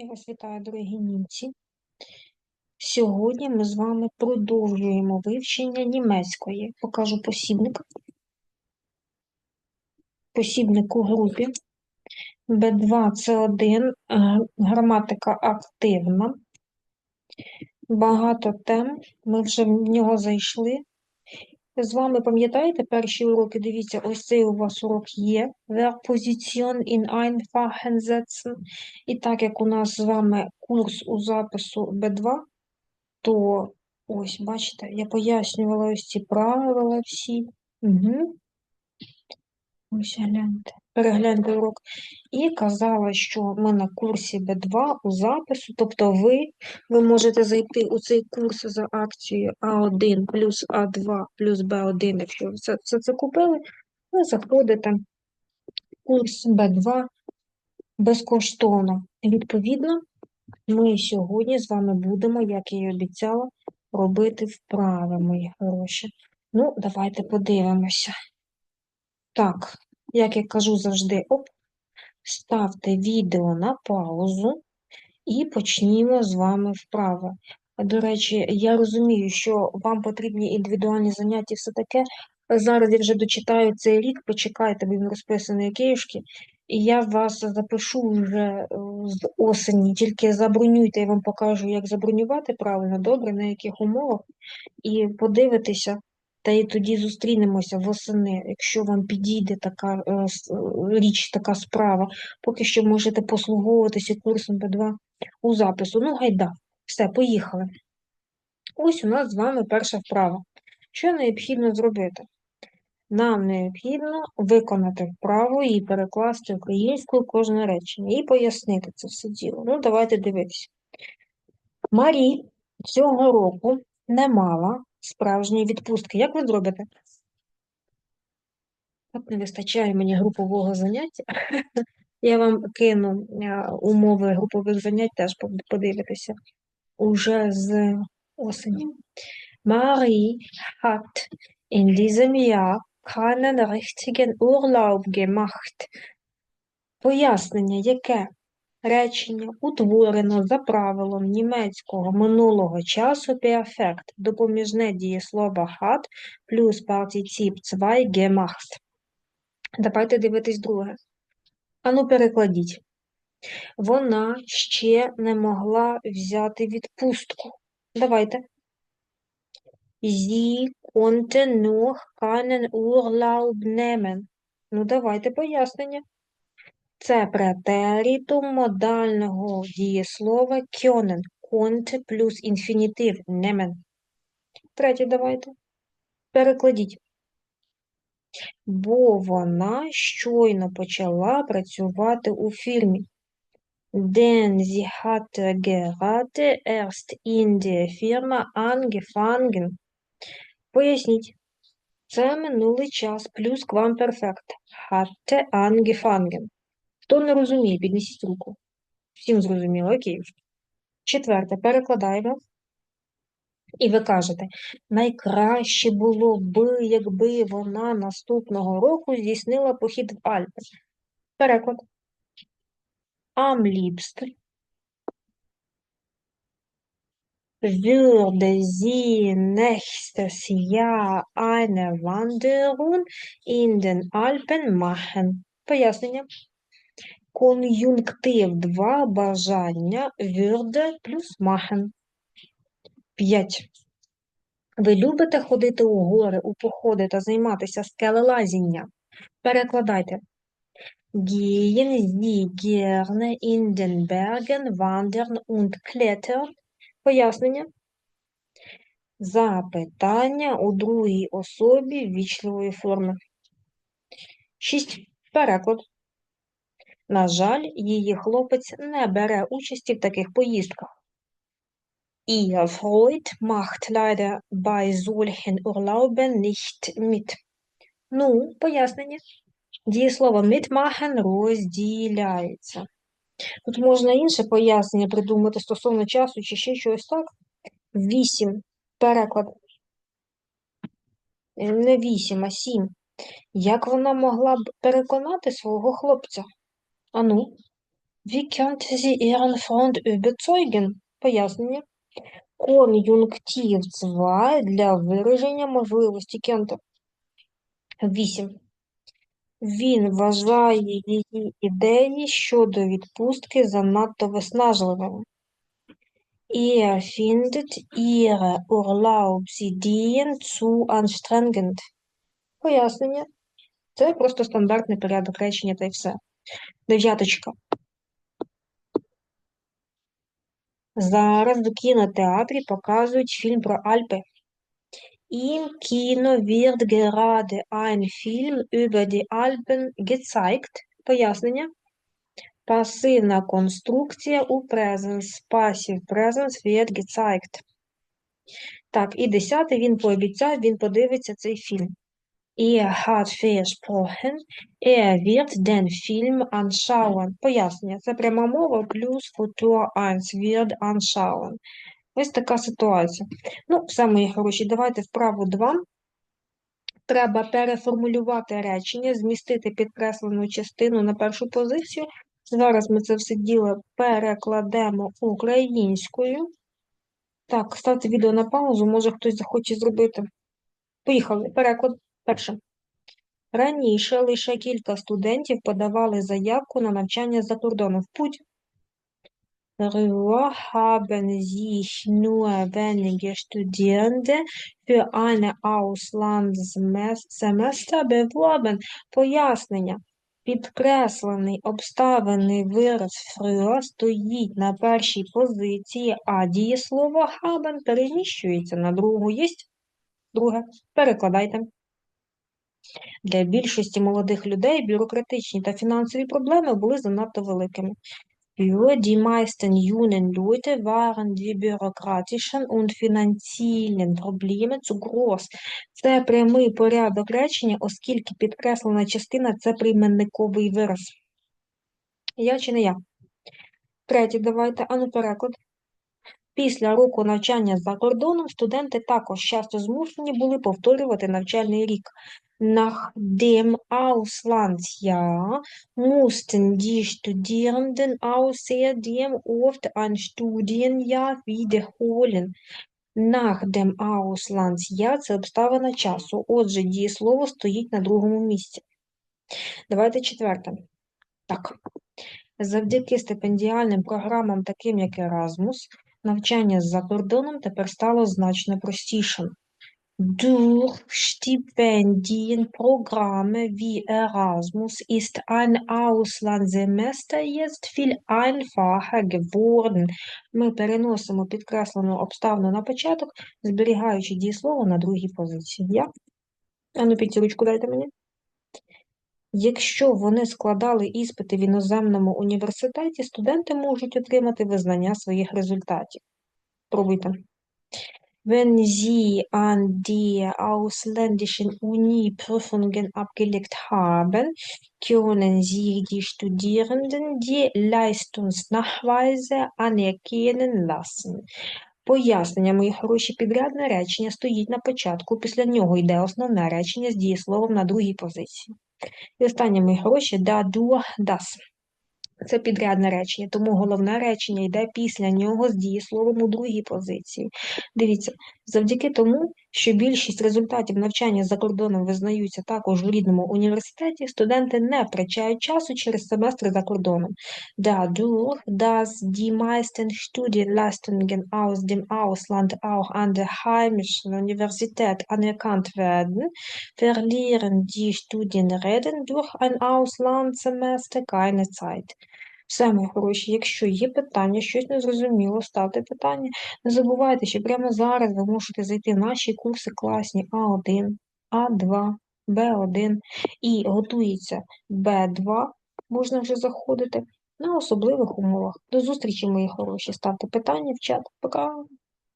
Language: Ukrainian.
Я вас вітаю, дорогі німці. Сьогодні ми з вами продовжуємо вивчення німецької. Покажу посібник. Посібник у групі. Б2 це 1 граматика активна. Багато тем. Ми вже в нього зайшли. З вами пам'ятаєте перші уроки? Дивіться, ось цей у вас урок є. Verposition in einfachen Sätzen. І так як у нас з вами курс у запису Б2, то ось, бачите, я пояснювала ось ці правила всі. Угу. Ось гляньте. Перегляньте урок. І казала, що ми на курсі Б2 у запису, тобто ви, ви можете зайти у цей курс за акцією А1 плюс А2 плюс Б1, якщо все, все це купили, ви заходите в курс Б2 безкоштовно. Відповідно, ми сьогодні з вами будемо, як я і обіцяла, робити вправи, мої хороші. Ну, давайте подивимося. Так, як я кажу завжди, оп, ставте відео на паузу і почнімо з вами вправи. До речі, я розумію, що вам потрібні індивідуальні заняття і все таке. Зараз я вже дочитаю цей рік, почекайте, він розписаний Київський, і я вас запишу вже е, з осені, тільки забронюйте, я вам покажу, як забронювати правильно, добре, на яких умовах, і подивитися, та й тоді зустрінемося восени, якщо вам підійде така е, е, річ, така справа. Поки що можете послуговуватися курсом Б2 у запису. Ну, гайда, все, поїхали. Ось у нас з вами перша вправа. Що необхідно зробити? Нам необхідно виконати вправу і перекласти українською кожне речення і пояснити це все діло. Ну, давайте дивитися. Марі цього року не мала справжньої відпустки. Як ви зробите? От не вистачає мені групового заняття. Я вам кину е, умови групових занять, теж подивитися уже з осені. Marie hat in diesem Jahr keinen richtigen Urlaub gemacht. Пояснення, яке речення утворено за правилом німецького минулого часу перфект, допоміжне дієслово hat плюс партiciп 2 gemacht. Давайте дивитись друге. Ану, перекладіть. Вона ще не могла взяти відпустку. Давайте. Sie konnte noch keinen Urlaub. Ну, давайте пояснення. Це претерітум модального дієслова können. Konnte плюс інфінітив nehmen. Третє давайте. Перекладіть. Бо вона щойно почала працювати у фірмі. Denn sie hatte gerade erst in der Firma angefangen. Поясніть. Це минулий час плюс квамперфект. Hatte angefangen. Хто не розуміє, піднесіть руку. Всім зрозуміло, окей. Четверте, перекладаємо. І ви кажете, найкраще було б, якби вона наступного року здійснила похід в Альпи. Переклад. Am liebsten würde sie nächstes Jahr eine Wanderung in den Alpen machen. Пояснення. Кон'юнктив 2 бажання würde плюс machen. 5. Ви любите ходити у гори, у походи та займатися скелелазінням? Перекладайте. Gehen Sie gerne in den Bergen wandern und klettern? Пояснення. Запитання у другій особі вічливої форми. 6. Переклад. На жаль, її хлопець не бере участі в таких поїздках. Ihr Freund macht leider bei solchen Urlauben nicht mit. Ну, пояснення. Дієслово mitmachen розділяється. Тут можна інше пояснення придумати стосовно часу чи ще щось так. Вісім. Переклад. Е, Не вісім, а сім. Як вона могла б переконати свого хлопця? Ану, Wie könnte sie ihren Freund überzeugen? Пояснення. Кон'юнктив 2 для вираження можливості könnte. 8. Він вважає її ідеї щодо відпустки занадто виснажливими. Er findet ihre Urlaubsideen zu anstrengend. Пояснення. Це просто стандартний порядок речення та й все. Дев'яточка. Зараз в кінотеатрі показують фільм про Альпи. Im Kino wird gerade ein Film über die Alpen gezeigt. Пояснення. Пасивна конструкція у presens. Passive presens wird gezeigt. Так, і десятий він пообіцяв, він подивиться цей фільм. Hat versprochen, er wird den Film anschauen. Пояснення. Це пряма мова плюс Futur 1 wird anschauen. Ось така ситуація. Ну, все, мої хороші, давайте вправу 2. Треба переформулювати речення, змістити підкреслену частину на першу позицію. Зараз ми це все діло перекладемо українською. Так, ставте відео на паузу, може хтось захоче зробити. Поїхали. Переклад перше. Раніше лише кілька студентів подавали заявку на навчання за кордоном. В путь. Früher haben sich nur wenige Studierende für. Пояснення. Підкреслений обставинний вираз früher стоїть на першій позиції, а дієслово haben переміщується на другу. Єсть? Друге. Перекладайте. Для більшості молодих людей бюрократичні та фінансові проблеми були занадто великими. Für die meisten jungen Leute waren die bürokratischen und finanziellen Probleme zu groß. Це прямий порядок речення, оскільки підкреслена частина – це прийменниковий вираз. Я чи не я? Третє, давайте, ану переклад. Після року навчання за кордоном студенти також часто змушені були повторювати навчальний рік. Nach dem Auslandsjahr mussten die Studierenden außerdem oft ein Studienjahr wiederholen. Nach dem Auslandsjahr – це обставина часу. Отже, дієслово стоїть на другому місці. Давайте четверте. Так. Завдяки стипендіальним програмам, таким як Erasmus, навчання за кордоном тепер стало значно простішим. Durch Stipendienprogramme wie Erasmus ist ein Auslandssemester jetzt viel einfacher geworden. Ми переносимо підкреслену обставину на початок, зберігаючи дієслово на другій позиції. Я? А ну, п'ятірочку дайте мені. Якщо вони складали іспити в іноземному університеті, студенти можуть отримати визнання своїх результатів. Пробуйте. Wenn Sie an die ausländischen Uni-Prüfungen abgelegt haben, können Sie die Studierenden die Leistungsnachweise anerkennen lassen. Пояснення, мої хороші, підрядне речення стоїть на початку, після нього йде основне речення з дієсловом на другій позиції. І останнє, мої хороші, dadurch, das. Це підрядне речення, тому головне речення йде після нього з дієсловом у другій позиції. Дивіться, завдяки тому, що більшість результатів навчання за кордоном визнаються також в рідному університеті, студенти не втрачають часу через семестри за кордоном. Dadurch, dass die meisten Studienleistungen aus dem Ausland auch an der heimischen Universität anerkannt werden, verlieren die Studienreden durch ein Auslandssemester keine Zeit. Все, мої хороші, якщо є питання, щось незрозуміло, ставте питання. Не забувайте, що прямо зараз ви можете зайти в наші курси класні А1, А2, Б1 і готується Б2, можна вже заходити на особливих умовах. До зустрічі, мої хороші. Ставте питання в чат. Пока!